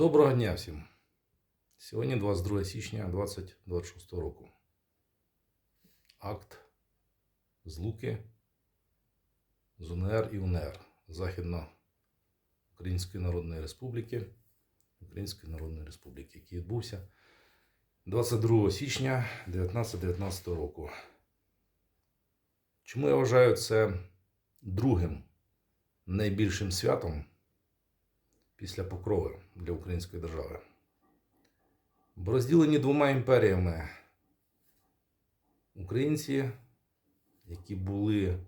Доброго дня всім! Сьогодні 22 січня 2026 року. Акт злуки з УНР і УНР Західно-Української Народної Республіки Української Народної Республіки, який відбувся 22 січня 1919 року. Чому я вважаю це другим найбільшим святом після покрови для української держави? Бо розділені двома імперіями українці, які були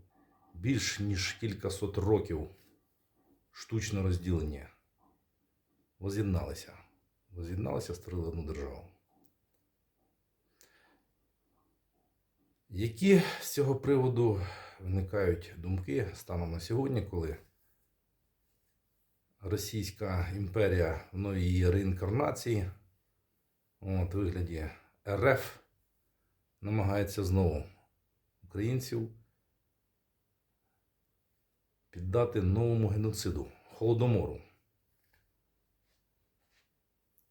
більш ніж кількасот років штучно розділені, воз'єдналися. Воз'єдналися, створили одну державу. Які з цього приводу виникають думки станом на сьогодні, коли Російська імперія новій її реінкарнації от, вигляді РФ намагається знову українців піддати новому геноциду Холодомору.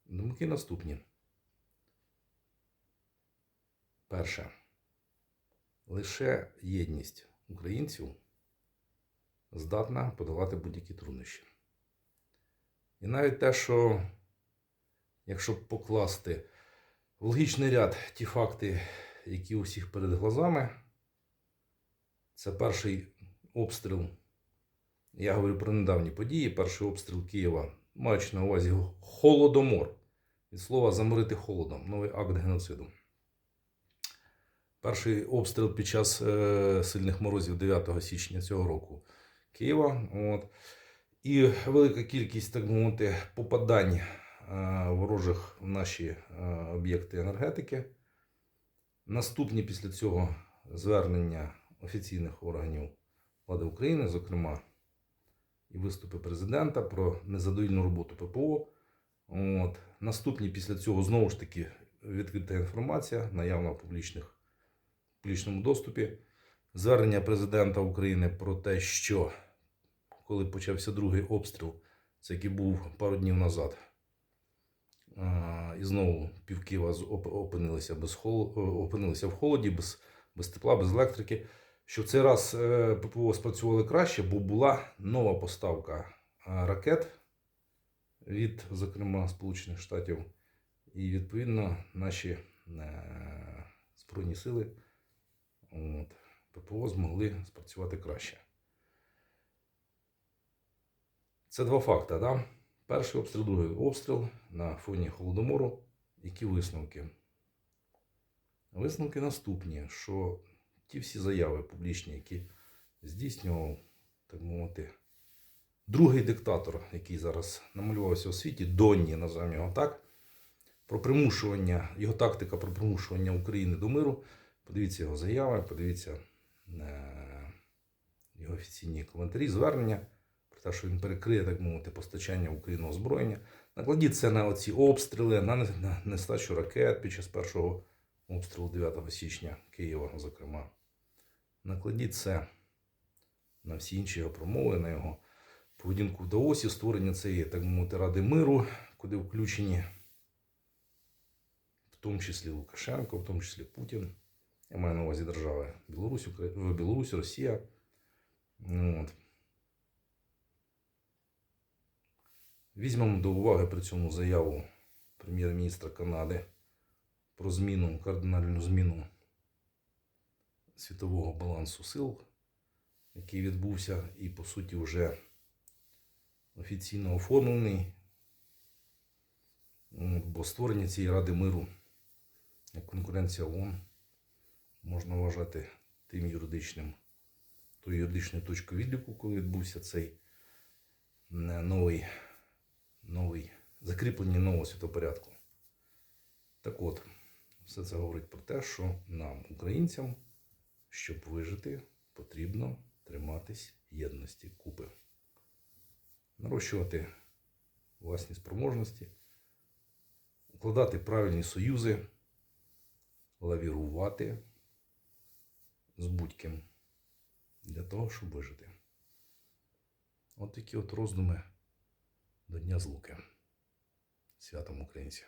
Думки наступні. Перше. Лише єдність українців здатна подолати будь-які труднощі. І навіть те, що якщо покласти в логічний ряд ті факти, які у всіх перед глазами, це перший обстріл. Я говорю про недавні події, перший обстріл Києва, маючи на увазі холодомор. Від слова заморити холодом, новий акт геноциду. Перший обстріл під час е, сильних морозів 9 січня цього року Києва. От. І велика кількість, так мовити, попадань е, ворожих в наші е, об'єкти енергетики. Наступні після цього звернення офіційних органів влади України, зокрема, і виступи президента про незадовільну роботу ППО. От. Наступні після цього знову ж таки відкрита інформація, наявна в публічних, публічному доступі. Звернення президента України про те, що коли почався другий обстріл, це який був пару днів назад. І знову пів Києва опинилися, без хол... опинилися в холоді, без, без тепла, без електрики. Що в цей раз е, ППО спрацювали краще, бо була нова поставка ракет від, зокрема, Сполучених Штатів. І відповідно наші е, Збройні сили от, ППО змогли спрацювати краще. Це два факти. Да? Перший обстріл, другий обстріл на фоні Холодомору. Які висновки? Висновки наступні, що ті всі заяви публічні, які здійснював, так мовити, другий диктатор, який зараз намалювався у світі, Донні, називаємо його так, про примушування, його тактика про примушування України до миру. Подивіться його заяви, подивіться е, його офіційні коментарі, звернення те, що він перекриє, так мовити, постачання в Україну озброєння. Накладіть це на оці обстріли, на, нестачу ракет під час першого обстрілу 9 січня Києва, зокрема. Накладіть це на всі інші його промови, на його поведінку в Даосі, створення цієї, так мовити, Ради миру, куди включені в тому числі Лукашенко, в тому числі Путін. Я маю на увазі держави Білорусь, Білорусь Росія. Ну, От. Візьмемо до уваги при цьому заяву прем'єр-міністра Канади про зміну, кардинальну зміну світового балансу сил, який відбувся і, по суті, вже офіційно оформлений. Бо створення цієї Ради миру як конкуренція ООН можна вважати тим юридичним, тою юридичною точкою відліку, коли відбувся цей е, новий, новий закріплення нового світопорядку. Так от, все це говорить про те, що нам, українцям, щоб вижити, потрібно триматись єдності купи, нарощувати власні спроможності, укладати правильні союзи, лавірувати з будь-ким для того, щоб вижити. От такі от роздуми до Дня Злуки. Святом українці.